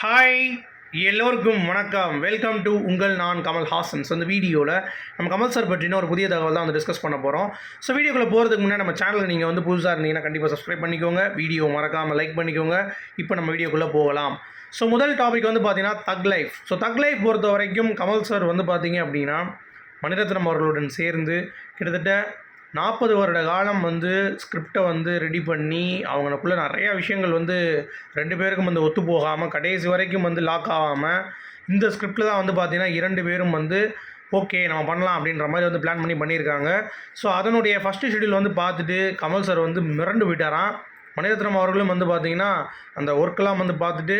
Hi எல்லோருக்கும் வணக்கம். Welcome to உங்கள் நான் கமல் ஹாசன்ஸ் அந்த வீடியோவில் நம்ம கமல் சார் பற்றின ஒரு புதிய தகவல் தான் வந்து டிஸ்கஸ் பண்ண போகிறோம் ஸோ வீடியோக்குள்ளே போகிறதுக்கு முன்னாடி நம்ம சேனலுக்கு நீங்கள் வந்து புதுசாக இருந்தீங்கன்னா கண்டிப்பாக சப்ஸ்கிரைப் பண்ணிக்கோங்க. வீடியோ மறக்காமல் லைக் பண்ணிக்கோங்க. இப்போ நம்ம வீடியோக்குள்ளே போகலாம். ஸோ முதல் டாபிக் வந்து பார்த்தீங்கன்னா thug life so thug life பொறுத்த வரைக்கும் கமல் சார் வந்து பார்த்தீங்க அப்படின்னா மணிரத்னம் அவர்களுடன் சேர்ந்து கிட்டத்தட்ட நாற்பது வருட காலம் வந்து ஸ்கிரிப்டை வந்து ரெடி பண்ணி அவங்களுக்குள்ள நிறையா விஷயங்கள் வந்து ரெண்டு பேருக்கும் வந்து ஒத்து போகாமல் கடைசி வரைக்கும் வந்து லாக் ஆகாமல் இந்த ஸ்கிரிப்டில் தான் வந்து பார்த்தீங்கன்னா இரண்டு பேரும் வந்து ஓகே நம்ம பண்ணலாம் அப்படின்ற மாதிரி வந்து பிளான் பண்ணி பண்ணியிருக்காங்க. ஸோ அதனுடைய ஃபஸ்ட்டு ஷெடியூல் வந்து பார்த்துட்டு கமல் சார் வந்து மிரண்டு விட்டாராம் மணிரத்னம் அவர்களும் வந்து பார்த்திங்கன்னா அந்த ஒர்க்கெலாம் வந்து பார்த்துட்டு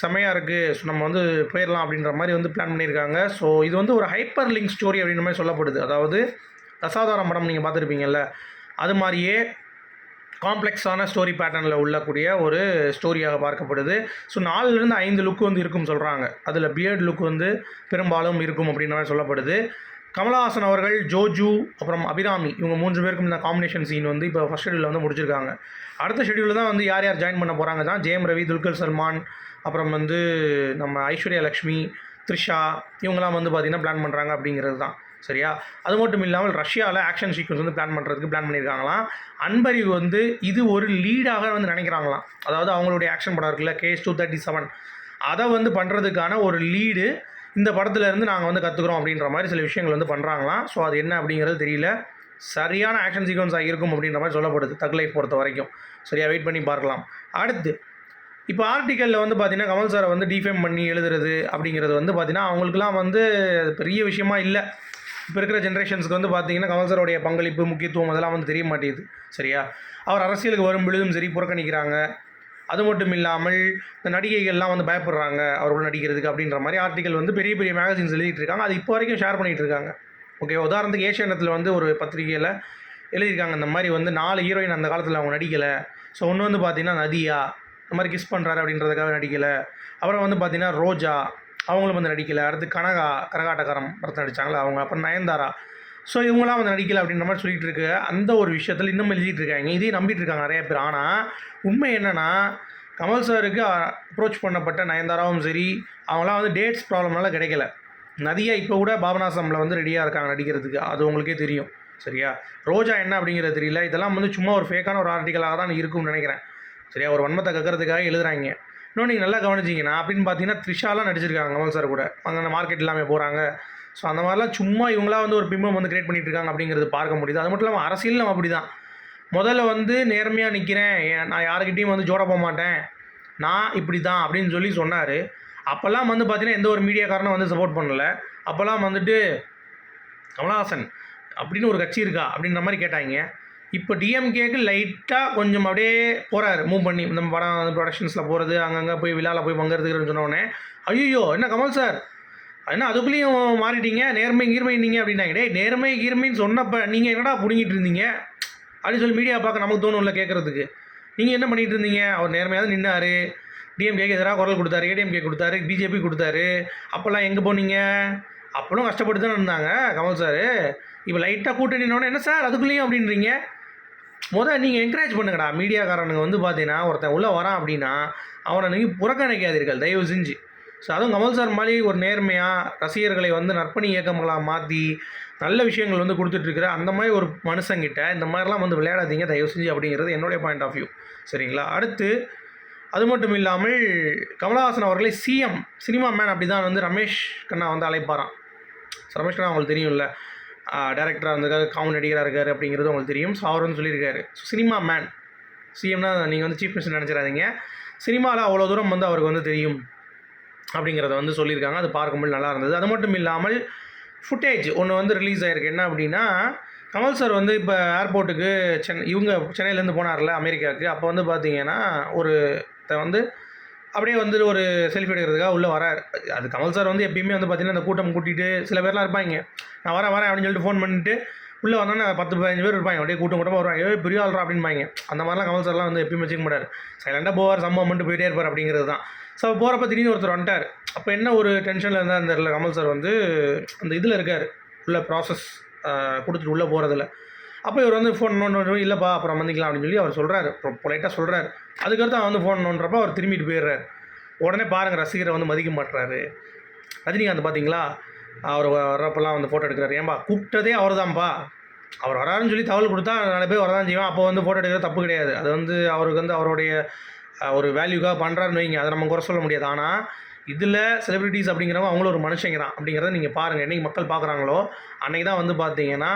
செமையாக இருக்குது ஸோ நம்ம வந்து போயிடலாம் அப்படின்ற மாதிரி வந்து பிளான் பண்ணியிருக்காங்க. ஸோ இது வந்து ஒரு ஹைப்பர் லிங்க் ஸ்டோரி அப்படின்ற மாதிரி சொல்லப்படுது. அதாவது தசாவதாரம் படம் நீங்கள் பார்த்துருப்பீங்கல்ல அது மாதிரியே காம்ப்ளெக்ஸான ஸ்டோரி பேட்டர்னில் உள்ளக்கூடிய ஒரு ஸ்டோரியாக பார்க்கப்படுது. ஸோ நாலுலேருந்து ஐந்து லுக் வந்து இருக்கும்னு சொல்கிறாங்க அதில் பியர்ட் லுக் வந்து பெரும்பாலும் இருக்கும் அப்படின்ற மாதிரி சொல்லப்படுது. கமலஹாசன் அவர்கள் ஜோஜு அப்புறம் அபிராமி இவங்க மூன்று பேருக்கும் இந்த காம்பினேஷன் சீன் வந்து இப்போ ஃபஸ்ட் ஷெடியூலில் வந்து முடிச்சிருக்காங்க. அடுத்த ஷெடியூலில் தான் வந்து யார் யார் ஜாயின் பண்ண போகிறாங்க தான் ஜெயம் ரவி துல்கர் சல்மான் அப்புறம் வந்து நம்ம ஐஸ்வர்யா லக்ஷ்மி த்ரிஷா இவங்கெல்லாம் வந்து பார்த்திங்கன்னா பிளான் பண்ணுறாங்க அப்படிங்கிறது தான். சரியா? அது மட்டும் இல்லாமல் ரஷ்யாவில் ஆக்ஷன் சீக்வன்ஸ் வந்து பிளான் பண்ணுறதுக்கு பிளான் பண்ணியிருக்காங்களாம். அன்பரிவு வந்து இது ஒரு லீடாக வந்து நினைக்கிறாங்களாம். அதாவது அவங்களுடைய ஆக்ஷன் படம் இருக்குல்ல கேஸ் டூ தேர்ட்டி செவன் அதை வந்து பண்ணுறதுக்கான ஒரு லீடு இந்த படத்துலேருந்து நாங்கள் வந்து கற்றுக்குறோம் அப்படின்ற மாதிரி சில விஷயங்கள் வந்து பண்ணுறாங்களாம் ஸோ அது என்ன அப்படிங்கிறது தெரியல. சரியான ஆக்ஷன் சீக்வன்ஸாக இருக்கும் அப்படின்ற மாதிரி சொல்லப்படுது தக் லைஃப் பொறுத்த வரைக்கும். சரியாக வெயிட் பண்ணி பார்க்கலாம். அடுத்து இப்போ ஆர்டிக்கலில் வந்து பார்த்தீங்கன்னா கமல் சாரை வந்து டிஃபேம் பண்ணி எழுதுறது அப்படிங்கிறது வந்து பார்த்தீங்கன்னா அவங்களுக்குலாம் வந்து அது பெரிய விஷயமா இல்லை. இப்போ இருக்கிற ஜென்ரேஷன்ஸ்க்கு வந்து பார்த்தீங்கன்னா கமல் சாரோடைய பங்களிப்பு முக்கியத்துவம் அதெல்லாம் வந்து தெரிய மாட்டேங்குது. சரியா? அவர் அரசியலுக்கு வரும் பொழுதும் சரி புறக்கணிக்கிறாங்க. அது மட்டும் இல்லாமல் இந்த நடிகைகள்லாம் வந்து பயப்படுறாங்க அவரோட நடிக்கிறதுக்கு அப்படின்ற மாதிரி ஆர்டிக்கல் வந்து பெரிய பெரிய மேகசின்ஸ் எழுதிட்டு இருக்காங்க. அது இப்போ வரைக்கும் ஷேர் பண்ணிகிட்டு இருக்காங்க. ஓகே உதாரணத்துக்கு ஏஷியானத்தில் வந்து ஒரு பத்திரிகையில் எழுதியிருக்காங்க இந்த மாதிரி வந்து நாலு ஹீரோயின் அந்த காலத்தில் அவங்க நடிக்கலை. ஸோ ஒன்று வந்து பார்த்தீங்கன்னா நதியா இந்த மாதிரி கிஸ் பண்ணுறாரு அப்படின்றதுக்காக நடிக்கலை. அப்புறம் வந்து பார்த்தீங்கன்னா ரோஜா அவங்களும் வந்து நடிக்கலை. அடுத்து கனகா கரகாட்டக்காரம் படத்தில் நடித்தாங்களா அவங்க அப்புறம் நயன்தாரா. ஸோ இவங்களாம் வந்து நடிக்கலை அப்படின்ற மாதிரி சொல்லிகிட்டு இருக்கு. அந்த ஒரு விஷயத்தில் இன்னும் எழுதிட்டு இருக்காங்க. இதையும் நம்பிட்டு இருக்காங்க நிறைய பேர். ஆனால் உண்மை என்னென்னா கமல் சாருக்கு அப்ரோச் பண்ணப்பட்ட நயன்தாராவும் சரி அவங்களாம் வந்து டேட்ஸ் ப்ராப்ளம்னால கிடைக்கல. நதியாக இப்போ கூட பாபநாசமில் வந்து ரெடியாக இருக்காங்க நடிக்கிறதுக்கு. அது உங்களுக்கே தெரியும். சரியா? ரோஜா என்ன அப்படிங்கிறது தெரியல. இதெல்லாம் வந்து சும்மா ஒரு ஃபேக்கான ஒரு ஆர்டிக்கலாக தான் இருக்கும்னு நினைக்கிறேன். சரியா? ஒரு வன்மத்தை கக்கிறதுக்காக எழுதுகிறாங்க இன்னும் நீங்கள் நல்லா கவனிச்சிங்கன்னா அப்படின்னு பார்த்தீங்கன்னா த்ரிஷாலாம் நடிச்சிருக்காங்க கமல் சார் கூட. அங்கே மார்க்கெட் இல்லாமல் போகிறாங்க ஸோ அந்த மாதிரிலாம் சும்மா இவங்களா வந்து ஒரு பிம்பம் வந்து கிரியேட் பண்ணிட்டு இருக்காங்க அப்படிங்கிறது பார்க்க முடியுது. அது மட்டும் இல்லாமல் அரசியல் நம்ம அப்படி தான் முதல்ல வந்து நேர்மையாக நிற்கிறேன் நான் யாருக்கிட்டையும் வந்து ஜோட போக மாட்டேன். நான் இப்படி தான் அப்படின்னு சொல்லி சொன்னார். அப்போல்லாம் வந்து பார்த்தீங்கன்னா எந்த ஒரு மீடியாக்காரனும் வந்து சப்போர்ட் பண்ணல. அப்போல்லாம் வந்துட்டு கமலஹாசன் அப்படின்னு ஒரு கட்சி இருக்கா? அப்படின்ற மாதிரி கேட்டாங்க. இப்போ டிஎம்கேக்கு லைட்டாக கொஞ்சம் அப்படியே போகிறாரு மூவ் பண்ணி இந்த படம் ப்ரொடக்ஷன்ஸில் போகிறது அங்கங்கே போய் விழாவில் போய் பங்கெடுத்துக்கிறேன்னு சொன்னோடனே ஐயோ என்ன கமல் சார்? என்ன அதுக்குள்ளேயும் மாறிட்டீங்க? நேர்மை கீர்மை நீங்கள் அப்படின்னாங்க. நேர்மை கீர்மைன்னு சொன்னப்போ நீங்கள் என்னடா பிடுங்கிட்டு இருந்தீங்க? அப்படின்னு சொல்லி மீடியா பார்க்க நமக்கு தோணும்ல கேட்குறதுக்கு நீங்கள் என்ன பண்ணிகிட்டு இருந்தீங்க? அவர் நேர்மையாக நின்னார். டிஎம்கேக்கு எதிராக குரல் கொடுத்தாரு ஏடிஎம்கே கொடுத்தாரு பிஜேபி கொடுத்தாரு. அப்போல்லாம் எங்கே போனீங்க? அப்போலாம் கஷ்டப்பட்டு தானே இருந்தாங்க. கமல் சார் இப்போ லைட்டாக கூட்டணினோடனே என்ன சார் அதுக்குள்ளேயும் அப்படின்றீங்க? முதல் நீங்கள் என்கரேஜ் பண்ணுங்கடா மீடியாக்காரனுங்க வந்து பார்த்தீங்கன்னா ஒருத்தன் உள்ளே வரான் அப்படின்னா அவனை நீங்கள் புறக்கணிக்காதீர்கள் தயவு செஞ்சு. ஸோ அதுவும் கமல் சார் மாதிரி ஒரு நேர்மையாக ரசிகர்களை வந்து நற்பணி இயக்கங்களாக மாற்றி நல்ல விஷயங்கள் வந்து கொடுத்துட்ருக்குற அந்த மாதிரி ஒரு மனுஷங்கிட்ட இந்த மாதிரிலாம் வந்து விளையாடாதீங்க தயவு செஞ்சு அப்படிங்கிறது என்னுடைய பாயிண்ட் ஆஃப் வியூ சரிங்களா? அடுத்து அது மட்டும் இல்லாமல் கமலஹாசன் அவர்களை சிஎம் சினிமா மேன் அப்படி தான் வந்து ரமேஷ் கண்ணா வந்து அழைப்பாரான் ரமேஷ் கண்ணா அவங்களுக்கு தெரியும்ல. டேரக்டராக இருந்திருக்காரு காமெடி நடிகராக இருக்கார் அப்படிங்கிறது உங்களுக்கு தெரியும். ஸோ அவர் வந்து சொல்லியிருக்காரு. ஸோ சினிமா மேன் சிஎம்னா நீங்கள் வந்து சீஃப் மினிஸ்டர் நினச்சிடாதீங்க. சினிமாவில் அவ்வளோ தூரம் வந்து அவருக்கு வந்து தெரியும் அப்படிங்கிறத வந்து சொல்லியிருக்காங்க. அது பார்க்கும்போது நல்லா இருந்தது. அது மட்டும் இல்லாமல் ஃபுட்டேஜ் ஒன்று வந்து ரிலீஸ் ஆகிருக்கு என்ன அப்படின்னா கமல் சார் வந்து இப்போ ஏர்போர்ட்டுக்கு சென்னை இவங்க சென்னையிலேருந்து போனார்ல அமெரிக்காவுக்கு. அப்போ வந்து பார்த்தீங்கன்னா ஒரு வந்து அப்படியே வந்து ஒரு செல்ஃபி எடுக்கிறதுக்காக உள்ளே வரார். அது கமல் சார் வந்து எப்பயுமே வந்து பார்த்தீங்கன்னா அந்த கூட்டம் கூட்டிகிட்டு சில பேர்லாம் இருப்பாங்க. நான் வரேன் வரேன் அப்படின்னு சொல்லிட்டு ஃபோன் பண்ணிட்டு உள்ளே வந்தோன்னா பத்து பதினஞ்சு பேர் இருப்பாங்க. அப்படியே கூட்டம் கூட்டமாக வருவாங்க. ஏ பெரிய ஆள்ரா அப்படின்பாங்க. அந்த மாதிரிலாம் கமல் சார்லாம் வந்து எப்பயுமே வச்சுக்க மாட்டார். சைலண்டாக போவார் சம்பவம் பண்ணிட்டு போயிட்டே இருப்பார் அப்படிங்கிறது தான். ஸோ போகிறப்ப திடீர்னு ஒருத்தர் வந்துட்டார். அப்போ என்ன ஒரு டென்ஷனில் இருந்தால் அந்த கமல் சார் வந்து அந்த இதில் இருக்கார். உள்ள ப்ராசஸ் கொடுத்துட்டு உள்ளே போகிறதுல அப்போ இவர் வந்து ஃபோன் நோண்டு இல்லைப்பா அப்புறம் வந்துக்கலாம் அப்படின்னு சொல்லி அவர் சொல்கிறாரு பொலைட்டாக சொல்கிறாரு அதுக்கடுத்து அவன் வந்து ஃபோன் நோண்டுறப்ப அவர் திரும்பிட்டு போயிடுறாரு. உடனே பாருங்கள் ரசிகரை வந்து மதிக்க மாட்டுறாரு ரஜினிகாந்த் பார்த்தீங்களா அவர் வர்றப்பெல்லாம் வந்து ஃபோட்டோ எடுக்கிறாரு. ஏன்பா கூப்பிட்டதே அவர் தான்ப்பா அவர் வராருன்னு சொல்லி தகவல் கொடுத்தா நாலு பேர் வரதான் செய்வோம் அப்போ வந்து ஃபோட்டோ எடுக்கிறது தப்பு கிடையாது. அது வந்து அவருக்கு வந்து அவருடைய ஒரு வேல்யூக்காக பண்ணுறாருன்னு வைங்க. அதை நம்ம குறை சொல்ல முடியாது. ஆனால் இதில் செலிப்ரிட்டிஸ் அப்படிங்கிறவங்க அவங்களும் ஒரு மனுஷங்க தான். அப்படிங்கிறத நீங்கள் பாருங்கள் என்னைக்கு மக்கள் பார்க்குறாங்களோ அன்றைக்கி தான் வந்து பார்த்தீங்கன்னா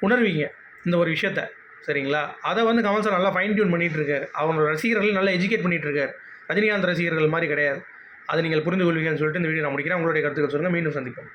உணர்வீங்க இந்த ஒரு விஷயத்த. சரிங்களா? அதை வந்து கமல் சார் நல்லா ஃபைன் டியூன் பண்ணிகிட்டு இருக்காரு. அவங்களோட ரசிகர்கள் நல்லா எஜுகேட் பண்ணிகிட்டு இருக்காரு. ரஜினிகாந்த் ரசிகர்கள் மாதிரி கிடையாது. அதை நீங்கள் புரிந்து கொள்வீங்கன்னு சொல்லிட்டு இந்த வீடியோ நான் முடிக்கிறேன். உங்களுடைய கருத்துக்கள் சொல்லுங்கள் மீண்டும் சந்திப்போம்.